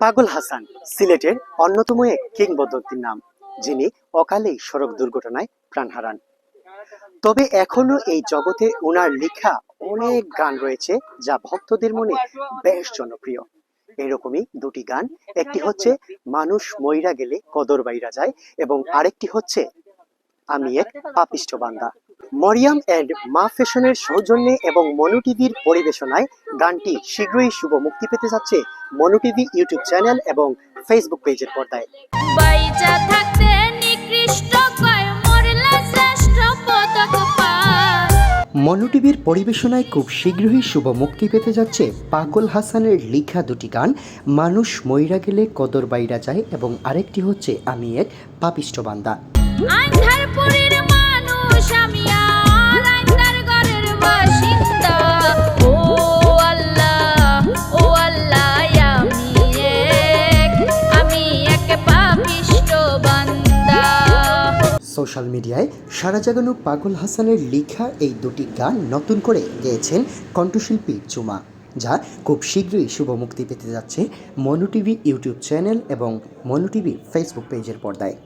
পাগল হাসান, সিলেটের অন্যতম এক কিংবদন্তির নাম, যিনি অকালেই সড়ক দুর্ঘটনায় প্রাণ হারান। তবে এখনও এই জগতে ওনার লেখা অনেক গান রয়েছে যা ভক্তদের মনে বেশ জনপ্রিয়। এরকমই দুটি গান, একটি হচ্ছে মানুষ মইরা গেলে কদর বাইরা যায় এবং আরেকটি হচ্ছে আমি এক পাপিষ্ঠ বান্দা মরিয়াম অ্যান্ড মা ফ্যাশনের সৌজন্যে এবং মনু টিভির পরিবেশনায় গানটি শীঘ্রই শুভ মুক্তি পেতে যাচ্ছে মনু টিভি ইউটিউব চ্যানেল এবং ফেসবুক পেজের পর্দায়। মনু টিভির পরিবেশনায় খুব শীঘ্রই শুভ মুক্তি পেতে যাচ্ছে পাগল হাসানের লেখা দুটি গান মানুষ মইরা গেলে কদর বাইরা যায় এবং আরেকটি হচ্ছে আমি এক পাপিষ্ট বান্দা। সোশ্যাল মিডিয়ায় সারা জাগানো পাগল হাসানের লেখা এই দুটি গান নতুন করে গেয়েছেন কণ্ঠশিল্পী চুমা যা খুব শীঘ্রই শুভ মুক্তি পেতে যাচ্ছে মনু টিভি ইউটিউব চ্যানেল এবং মনু টিভি ফেসবুক পেজের পর্দায়।